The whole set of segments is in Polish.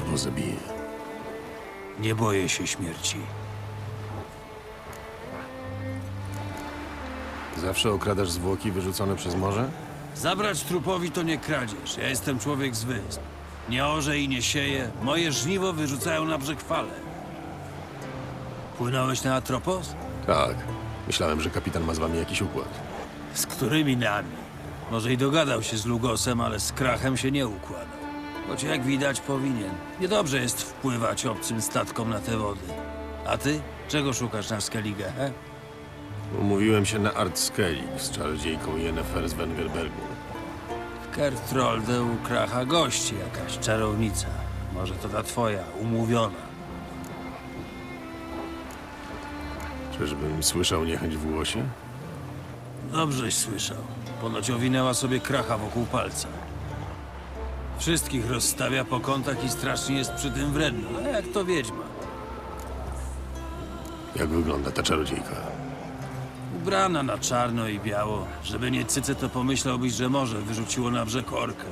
Bo zabiję. Nie boję się śmierci. Zawsze okradasz zwłoki wyrzucone przez morze? Zabrać trupowi to nie kradzież. Ja jestem człowiek z wysp. Nie orze i nie sieję. Moje żniwo wyrzucają na brzeg fale. Płynąłeś na Atropos? Tak. Myślałem, że kapitan ma z wami jakiś układ. Z którymi nami? Może i dogadał się z Lugosem, ale z Krachem się nie układał. Choć jak widać powinien. Niedobrze jest wpływać obcym statkom na te wody. A ty? Czego szukasz na Skellige, he? Umówiłem się na Art Skellig z czarodziejką Yennefer z Wengerbergu. W Kertrolde u Kracha gości jakaś czarownica. Może to ta twoja, umówiona. Czyżbym słyszał niechęć w głosie? Dobrześ słyszał. Ponoć owinęła sobie kracha wokół palca. Wszystkich rozstawia po kątach i strasznie jest przy tym wredna. A jak to wiedźma? Jak wygląda ta czarodziejka? Ubrana na czarno i biało. Żeby nie cyce, to pomyślałbyś, że morze wyrzuciło na brzeg orkę.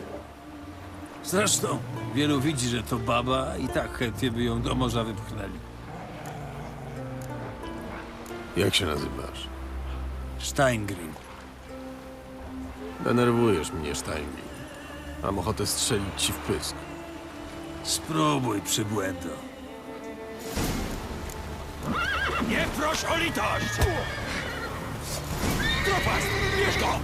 Zresztą, wielu widzi, że to baba i tak chętnie by ją do morza wypchnęli. Jak się nazywasz? Steingrim. Denerwujesz mnie, Steinli. Mam ochotę strzelić ci w pysk. Spróbuj, przybłędo. Nie proś o litość! Tropas, bierz go!